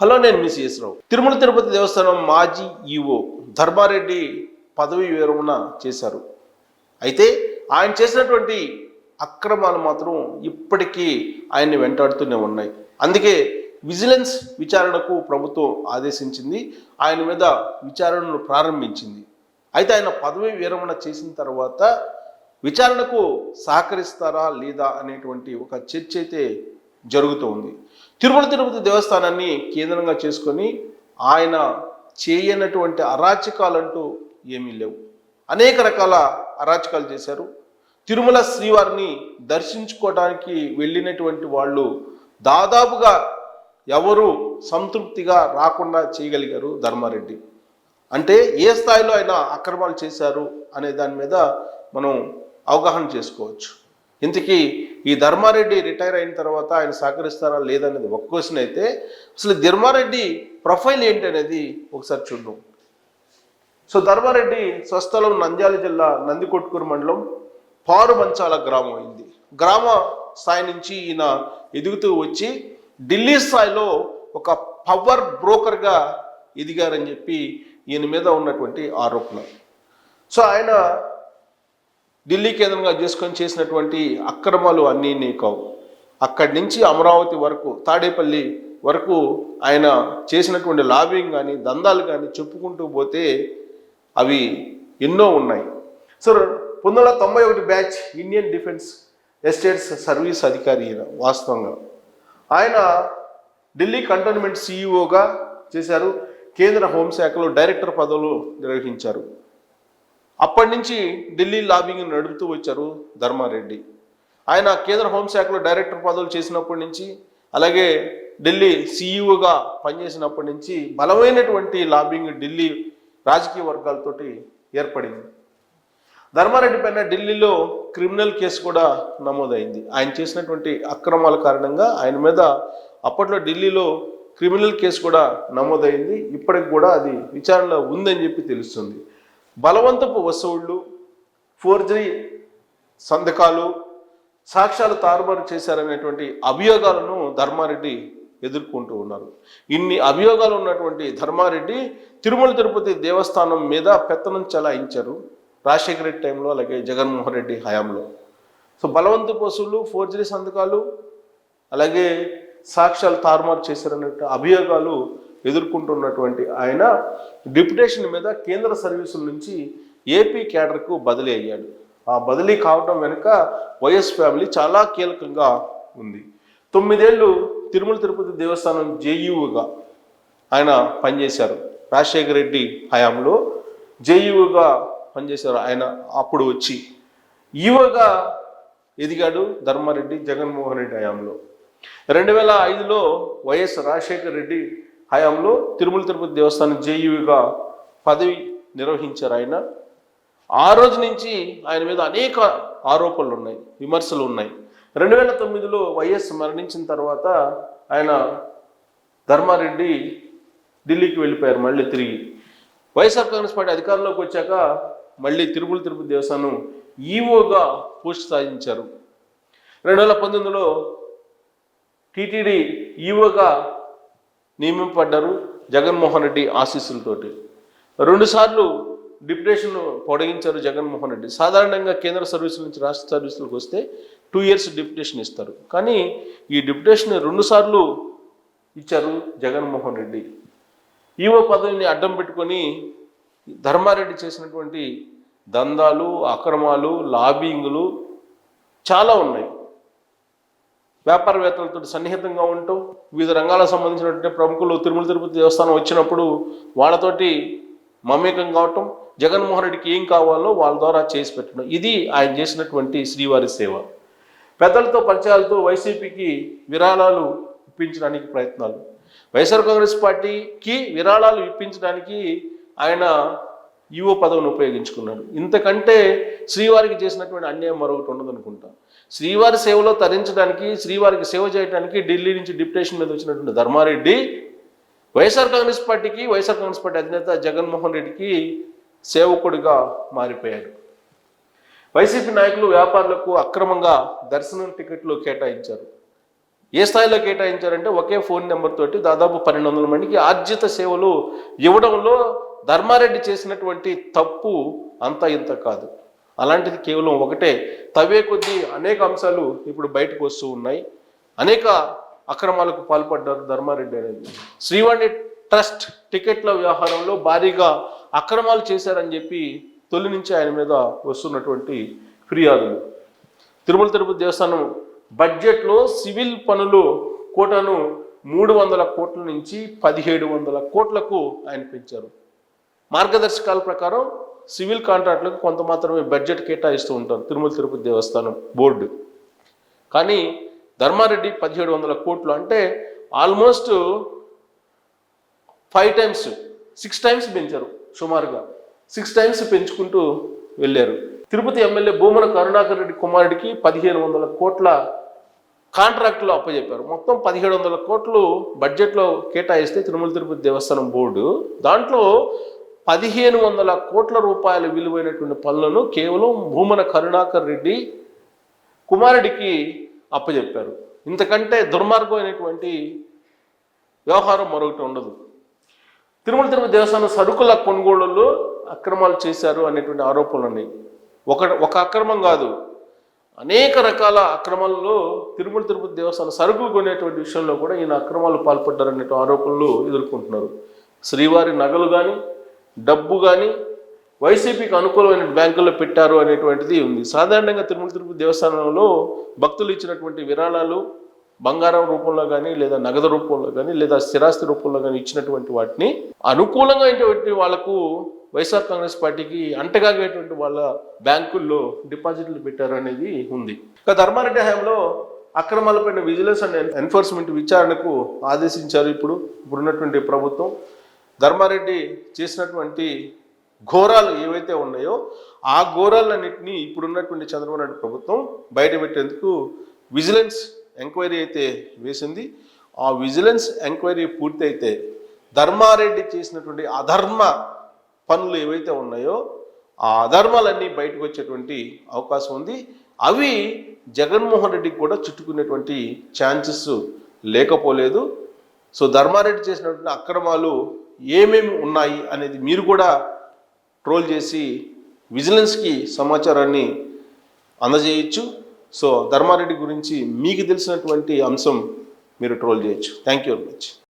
Hello నేను miss రావు తిరుమల తిరుపతి దేవస్థానం మాజీ EO Dharmareddy పదవి విరమణ చేశారు. అయితే ఆయన చేసినటువంటి అక్రమాలు మాత్రం ఇప్పటికీ ఆయన్ని వెంటాడుతూనే ఉన్నాయి. అందుకే విజిలెన్స్ విచారణకు ప్రభుత్వం ఆదేశించింది. ఆయన మీద విచారణను ప్రారంభించింది. అయితే ఆయన పదవి విరమణ చేసిన తర్వాత విచారణకు సహకరిస్తారా లేదా అనేటువంటి ఒక చర్చ అయితే జరుగుతూ ఉంది. తిరుమల తిరుపతి దేవస్థానాన్ని కేంద్రంగా చేసుకొని ఆయన చేయనటువంటి అరాచకాలంటూ ఏమీ లేవు. అనేక రకాల అరాచకాలు చేశారు. తిరుమల శ్రీవారిని దర్శించుకోవడానికి వెళ్ళినటువంటి వాళ్ళు దాదాపుగా ఎవరు సంతృప్తిగా రాకుండా చేయగలిగారు ధర్మారెడ్డి. అంటే ఏ స్థాయిలో ఆయన అక్రమాలు చేశారు అనే దాని మీద మనం అవగాహన చేసుకోవచ్చు. ఇంతకీ ఈ ధర్మారెడ్డి రిటైర్ అయిన తర్వాత ఆయన సహకరిస్తారా లేదనేది ఒక క్వశ్చన్ అయితే అసలు ధర్మారెడ్డి ప్రొఫైల్ ఏంటి అనేది ఒకసారి చూద్దాం. సో ధర్మారెడ్డి స్వస్థలం నంద్యాల జిల్లా నందికొట్కూరు మండలం పారుమంచాల గ్రామం అయింది. గ్రామ స్థాయి నుంచి ఈయన ఎదుగుతూ వచ్చి ఢిల్లీ స్థాయిలో ఒక పవర్ బ్రోకర్గా ఎదిగారని చెప్పి ఈయన మీద ఉన్నటువంటి ఆరోపణ. సో ఆయన ఢిల్లీ కేంద్రంగా చేసుకొని చేసినటువంటి అక్రమాలు అన్నీ నీ కావు అక్కడి నుంచి అమరావతి వరకు తాడేపల్లి వరకు ఆయన చేసినటువంటి లాబింగ్ కానీ దందాలు కానీ చెప్పుకుంటూ పోతే అవి ఎన్నో ఉన్నాయి. సో పంతొమ్మిది వందల తొంభై ఒకటి batch Indian defence estates service అధికారి వాస్తవంగా. ఆయన ఢిల్లీ కంటోన్మెంట్ సీఈఓగా చేశారు. కేంద్ర హోంశాఖలో డైరెక్టర్ పదవులు నిర్వహించారు. అప్పటి నుంచి ఢిల్లీ లాబింగ్ నడుపుతూ వచ్చారు ధర్మారెడ్డి. ఆయన కేంద్ర హోంశాఖలో డైరెక్టర్ పదవులు చేసినప్పటి నుంచి అలాగే ఢిల్లీ సీఈఓగా పనిచేసినప్పటి నుంచి బలమైనటువంటి లాబింగ్ ఢిల్లీ రాజకీయ వర్గాలతోటి ఏర్పడింది. ధర్మారెడ్డి పైన ఢిల్లీలో క్రిమినల్ కేసు కూడా నమోదైంది. ఆయన చేసినటువంటి అక్రమాల కారణంగా ఆయన మీద అప్పట్లో ఢిల్లీలో క్రిమినల్ కేసు కూడా నమోదైంది. ఇప్పటికి కూడా అది విచారణలో ఉందని చెప్పి తెలుస్తుంది. బలవంతపు వసూళ్ళు ఫోర్జరీ సంతకాలు సాక్ష్యాలు తారుమారు చేశారనేటువంటి అభియోగాలను ధర్మారెడ్డి ఎదుర్కొంటూ ఉన్నారు. ఇన్ని అభియోగాలు ఉన్నటువంటి ధర్మారెడ్డి తిరుమల తిరుపతి దేవస్థానం మీద పెత్తనం చెలాయించారు రాజశేఖర రెడ్డి టైంలో అలాగే జగన్మోహన్ రెడ్డి హయాంలో. సో బలవంతపు వసూళ్ళు ఫోర్జరీ సంతకాలు అలాగే సాక్ష్యాలు తారుమారు చేశారనే అభియోగాలు ఎదుర్కొంటున్నటువంటి ఆయన డిప్యుటేషన్ మీద కేంద్ర సర్వీసుల నుంచి ఏపీ క్యాడర్కు బదిలీ అయ్యాడు. ఆ బదిలీ కావడం వెనుక వైఎస్ ఫ్యామిలీ చాలా కీలకంగా ఉంది. తొమ్మిదేళ్ళు తిరుమల తిరుపతి దేవస్థానం జేయూగా ఆయన పనిచేశారు. రాజశేఖర రెడ్డి హయాంలో జేయూగా పనిచేశారు ఆయన అప్పుడు వచ్చి. ఈవోగా ఎదిగాడు ధర్మారెడ్డి జగన్మోహన్ రెడ్డి హయాంలో. రెండు వేల ఐదులో వైఎస్ రాజశేఖర రెడ్డి హయాంలో తిరుమల తిరుపతి దేవస్థానం జేయూగా పదవి నిర్వహించారు ఆయన. ఆ రోజు నుంచి ఆయన మీద అనేక ఆరోపణలు ఉన్నాయి విమర్శలు ఉన్నాయి రెండు వేల తొమ్మిదిలో వైఎస్ మరణించిన తర్వాత ఆయన ధర్మారెడ్డి ఢిల్లీకి వెళ్ళిపోయారు మళ్ళీ తిరిగి. వైఎస్ఆర్ కాంగ్రెస్ పార్టీ అధికారంలోకి వచ్చాక మళ్ళీ తిరుమల తిరుపతి దేవస్థానం ఈఓగా పోస్ట్ సాధించారు. రెండు వేల పంతొమ్మిదిలో టీటీడీ ఈఓగా నియమింపడ్డారు జగన్మోహన్ రెడ్డి ఆశీస్సులతోటి. రెండుసార్లు డిప్యుటేషన్ పొడిగించారు జగన్మోహన్ రెడ్డి. సాధారణంగా కేంద్ర సర్వీసుల నుంచి రాష్ట్ర సర్వీసులకు వస్తే టూ ఇయర్స్ డిప్యుటేషన్ ఇస్తారు. కానీ ఈ డిప్యుటేషన్ రెండుసార్లు ఇచ్చారు జగన్మోహన్ రెడ్డి. ఈవో పదవిని అడ్డం పెట్టుకొని ధర్మారెడ్డి చేసినటువంటి దందాలు అక్రమాలు లాబింగ్లు చాలా ఉన్నాయి. వ్యాపారవేత్తలతో సన్నిహితంగా ఉండటం వివిధ రంగాలకు సంబంధించినటువంటి ప్రముఖులు తిరుమల తిరుపతి దేవస్థానం వచ్చినప్పుడు వాళ్ళతోటి మమేకం కావటం జగన్మోహన్ రెడ్డికి ఏం కావాలో వాళ్ళ ద్వారా చేసి పెట్టడం. ఇది ఆయన చేసినటువంటి శ్రీవారి సేవ. పెద్దలతో పరిచయాలతో వైసీపీకి విరాళాలు ఇప్పించడానికి ప్రయత్నాలు. వైఎస్ఆర్ కాంగ్రెస్ పార్టీకి విరాళాలు ఇప్పించడానికి ఆయన ఈవో పదవిని ఉపయోగించుకున్నాడు. ఇంతకంటే శ్రీవారికి చేసినటువంటి అన్యాయం మరొకటి ఉండదు అనుకుంటా శ్రీవారి సేవలో తరించడానికి శ్రీవారికి సేవ చేయడానికి ఢిల్లీ నుంచి డిప్యుటేషన్ మీద వచ్చినటువంటి ధర్మారెడ్డి వైఎస్ఆర్ కాంగ్రెస్ పార్టీకి వైఎస్ఆర్ కాంగ్రెస్ పార్టీ అధినేత జగన్మోహన్ రెడ్డికి సేవకుడిగా మారిపోయాడు. వైసీపీ నాయకులు వ్యాపారులకు అక్రమంగా దర్శనం టికెట్లు కేటాయించారు. ఏ స్థాయిలో కేటాయించారంటే ఒకే ఫోన్ నెంబర్ తోటి దాదాపు పన్నెండు వందల మందికి ఆర్జిత సేవలు ఇవ్వడంలో ధర్మారెడ్డి చేసినటువంటి తప్పు అంత ఇంత కాదు. అలాంటిది కేవలం ఒకటే. తవ్వే కొద్దీ అనేక అంశాలు ఇప్పుడు బయటకు వస్తూ ఉన్నాయి. అనేక అక్రమాలకు పాల్పడ్డారు ధర్మారెడ్డి అనేది. శ్రీవాణి ట్రస్ట్ టికెట్ల వ్యవహారంలో భారీగా అక్రమాలు చేశారని చెప్పి తొలి నుంచి ఆయన మీద వస్తున్నటువంటి ఫిర్యాదులు. తిరుమల తిరుపతి దేవస్థానం బడ్జెట్లో సివిల్ పనులు కోటను మూడు వందల కోట్ల నుంచి పదిహేడు వందల కోట్లకు ఆయన పెంచారు. మార్గదర్శకాల ప్రకారం సివిల్ కాంట్రాక్టులకు కొంత మాత్రమే బడ్జెట్ కేటాయిస్తూ ఉంటారు తిరుమల తిరుపతి దేవస్థానం బోర్డు. కానీ ధర్మారెడ్డి పదిహేడు వందల కోట్లు అంటే almost five times six times పెంచారు సుమారుగా. సిక్స్ టైమ్స్ పెంచుకుంటూ వెళ్ళారు. తిరుపతి ఎమ్మెల్యే భూమన కరుణాకర్ రెడ్డి కుమారుడికి పదిహేను వందల కోట్ల కాంట్రాక్టులు అప్పచెప్పారు మొత్తం పదిహేడు వందల కోట్లు బడ్జెట్లో కేటాయిస్తే తిరుమల తిరుపతి దేవస్థానం బోర్డు. దాంట్లో పదిహేను వందల కోట్ల రూపాయల విలువైనటువంటి పనులను కేవలం భూమన కరుణాకర్ రెడ్డి కుమారుడికి అప్పచెప్పారు ఇంతకంటే దుర్మార్గమైనటువంటి వ్యవహారం మరొకటి ఉండదు. తిరుమల తిరుమల దేవస్థానం సరుకుల కొనుగోళ్ళలో అక్రమాలు చేశారు అనేటువంటి ఆరోపణలు ఉన్నాయి. ఒక ఒక అక్రమం కాదు. అనేక రకాల అక్రమాలలో తిరుమల తిరుపతి దేవస్థానం సరుకులు కొనేటువంటి విషయంలో కూడా ఈయన అక్రమాలు పాల్పడ్డారనే ఆరోపణలు ఎదుర్కొంటున్నారు. శ్రీవారి నగలు కానీ డబ్బు కానీ వైసీపీకి అనుకూలమైన బ్యాంకుల్లో పెట్టారు అనేటువంటిది ఉంది. సాధారణంగా తిరుమల తిరుపతి దేవస్థానంలో భక్తులు ఇచ్చినటువంటి విరాళాలు బంగారం రూపంలో కానీ లేదా నగదు రూపంలో కానీ లేదా స్థిరాస్తి రూపంలో కానీ ఇచ్చినటువంటి వాటిని అనుకూలంగా అయినటువంటి వాళ్ళకు వైఎస్ఆర్ కాంగ్రెస్ పార్టీకి అంటగాగేటువంటి వాళ్ళ బ్యాంకుల్లో డిపాజిట్లు పెట్టారు అనేది ఉంది. ఇక ధర్మారెడ్డి హయాంలో అక్రమాలపైన విజిలెన్స్ అండ్ ఎన్ఫోర్స్మెంట్ విచారణకు ఆదేశించారు ఇప్పుడు. ఇప్పుడున్నటువంటి ప్రభుత్వం ధర్మారెడ్డి చేసినటువంటి ఘోరాలు ఏవైతే ఉన్నాయో ఆ ఘోరాలన్నింటినీ ఇప్పుడున్నటువంటి చంద్రబాబు నాయుడు ప్రభుత్వం బయటపెట్టేందుకు విజిలెన్స్ ఎంక్వైరీ అయితే వేసింది. ఆ విజిలెన్స్ ఎంక్వైరీ పూర్తయితే ధర్మారెడ్డి చేసినటువంటి అధర్మ పనులు ఏవైతే ఉన్నాయో ఆ అధర్మాలన్నీ బయటకు వచ్చేటువంటి అవకాశం ఉంది. అవి జగన్మోహన్ రెడ్డికి కూడా చుట్టుకునేటువంటి ఛాన్సెస్ లేకపోలేదు. సో ధర్మారెడ్డి చేసినటువంటి అక్రమాలు ఏమేమి ఉన్నాయి అనేది మీరు కూడా ట్రోల్ చేసి విజిలెన్స్కి సమాచారాన్ని అందజేయచ్చు. సో ధర్మారెడ్డి గురించి మీకు తెలిసినటువంటి అంశం మీరు ట్రోల్ చేయొచ్చు. Thank you very much